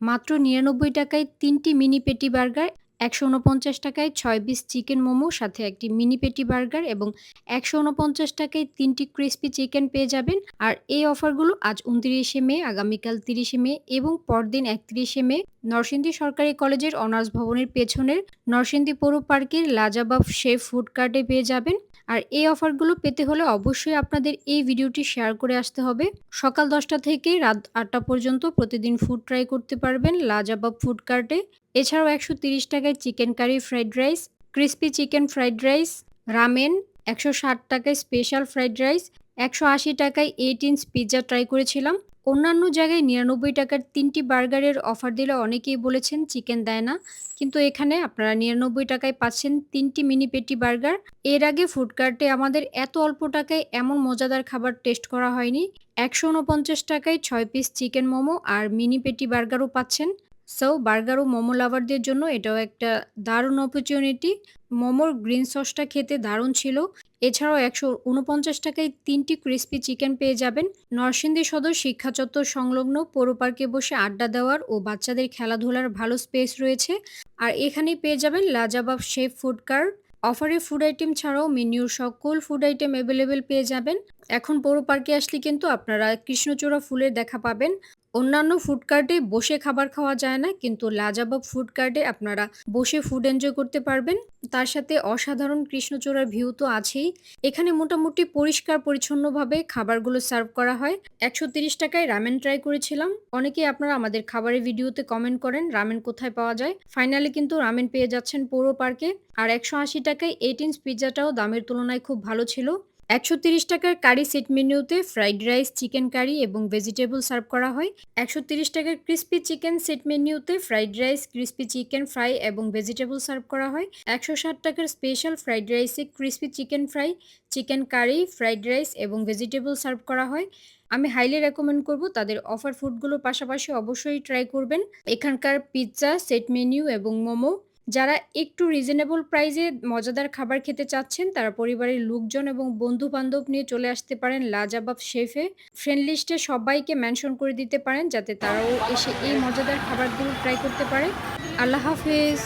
মাত্র নিরানব্বই টাকায় তিনটি মিনি পেটি বার্গার একশো উনপঞ্চাশ টাকায় ছয় পিস চিকেন মোমো, সাথে একটি মিনি পেটি বার্গার এবং একশো উনপঞ্চাশ টাকায় তিনটি ক্রিস্পি চিকেন পেয়ে যাবেন। আর এই অফারগুলো আজ উনত্রিশে মে, আগামীকাল তিরিশে মে এবং পরদিন একত্রিশে মে। নরসিংদী সরকারি কলেজের অনার্স ভবনের পেছনের নরসিংদী পৌর পার্কের লাজাবাব শেফ ফুড কার্টে পেয়ে যাবেন। আর এই অফারগুলো পেতে হলে অবশ্যই আপনাদের এই ভিডিওটি শেয়ার করে আসতে হবে। সকাল দশটা থেকে রাত আটটা পর্যন্ত প্রতিদিন ফুড ট্রাই করতে পারবেন লাজাবাব ফুড কার্টে। এছাড়াও একশো তিরিশ টাকায় chicken curry fried rice, crispy chicken fried rice, ramen, একশো ষাট টাকায় স্পেশাল ফ্রাইড রাইস, একশো আশি টাকায় এইট ইঞ্চ পিৎজা ট্রাই করেছিলাম। অন্যান্য জায়গায় নিরানব্বই টাকার তিনটি বার্গারের অফার দিলে অনেকেই বলেছেন চিকেন দেয় না। কিন্তু এখানে আপনারা নিরানব্বই টাকায় পাচ্ছেন তিনটি মিনি পেটি বার্গার। এর আগে ফুডকার্টে আমাদের এত অল্প টাকায় এমন মজাদার খাবার টেস্ট করা হয়নি। একশো উনপঞ্চাশ টাকায় ছয় পিস চিকেন মোমো আর মিনি পেটি বার্গারও পাচ্ছেন। সো বার্গার ও মোমো লাভারদের জন্য এটাও একটা দারুণ অপরচুনিটি মোমোর গ্রিন সসটা খেতে দারুণ ছিল। এছাড়াও একশো উনপঞ্চাশ টাকায় তিনটি ক্রিস্পি চিকেন পেয়ে যাবেন। নরসিংদী সদর শিক্ষা চত্বর সংলগ্ন পৌর পার্কে বসে আড্ডা দেওয়ার ও বাচ্চাদের খেলাধুলার ভালো স্পেস রয়েছে। আর এখানেই পেয়ে যাবেন লাজাবাব শেফ ফুড কার্ট অফারে ফুড আইটেম ছাড়াও মেনিউর সকল ফুড আইটেম অ্যাভেলেবেল পেয়ে যাবেন। এখন পৌর পার্কে আসলে কিন্তু আপনারা কৃষ্ণচূড়া ফুলের দেখা পাবেন। অন্যান্য ফুড কার্টে বসে খাবার খাওয়া যায় না, কিন্তু লাজাবাব ফুড কার্টে আপনারা বসে ফুড এনজয় করতে পারবেন। তার সাথে অসাধারণ কৃষ্ণচূড়ার ভিউ তো আছেই। এখানে মোটামুটি পরিষ্কার পরিচ্ছন্নভাবে খাবারগুলো সার্ভ করা হয়। একশো টাকায় রামেন ট্রাই করেছিলাম। অনেকেই আপনারা আমাদের খাবারের ভিডিওতে কমেন্ট করেন রামেন কোথায় পাওয়া যায়। ফাইনালি কিন্তু রামেন পেয়ে যাচ্ছেন পৌর পার্কে আর একশো আশি টাকায় এইট ইঞ্চ পিৎজাটাও দামের তুলনায় খুব ভালো ছিল। একশো তিরিশ টাকার কারি সেট মেনুতে ফ্রাইড রাইস, চিকেন কারি এবং ভেজিটেবল সার্ভ করা হয়। একশো তিরিশ টাকার ক্রিস্পি চিকেন সেট মেনুতে fried rice, crispy chicken fry এবং ভেজিটেবল সার্ভ করা হয়। একশো ষাট টাকার special fried রাইসে crispy chicken fry, chicken curry, fried rice এবং ভেজিটেবল সার্ভ করা হয়। আমি হাইলি রেকমেন্ড করব তাদের অফার ফুডগুলোর পাশাপাশি অবশ্যই ট্রাই করবেন। এখানকার পিৎজা, সেট মেনু এবং মোমো যারা একটু রিজনেবল প্রাইজে মজাদার খাবার খেতে চাচ্ছেন, তারা পরিবারের লোকজন এবং বন্ধু বান্ধব নিয়ে চলে আসতে পারেন লাজাবাব শেফে ফ্রেন্ড লিস্টে সবাইকে মেনশন করে দিতে পারেন, যাতে তারাও এসে এই মজাদার খাবারগুলো ট্রাই করতে পারে। আল্লাহ হাফেজ।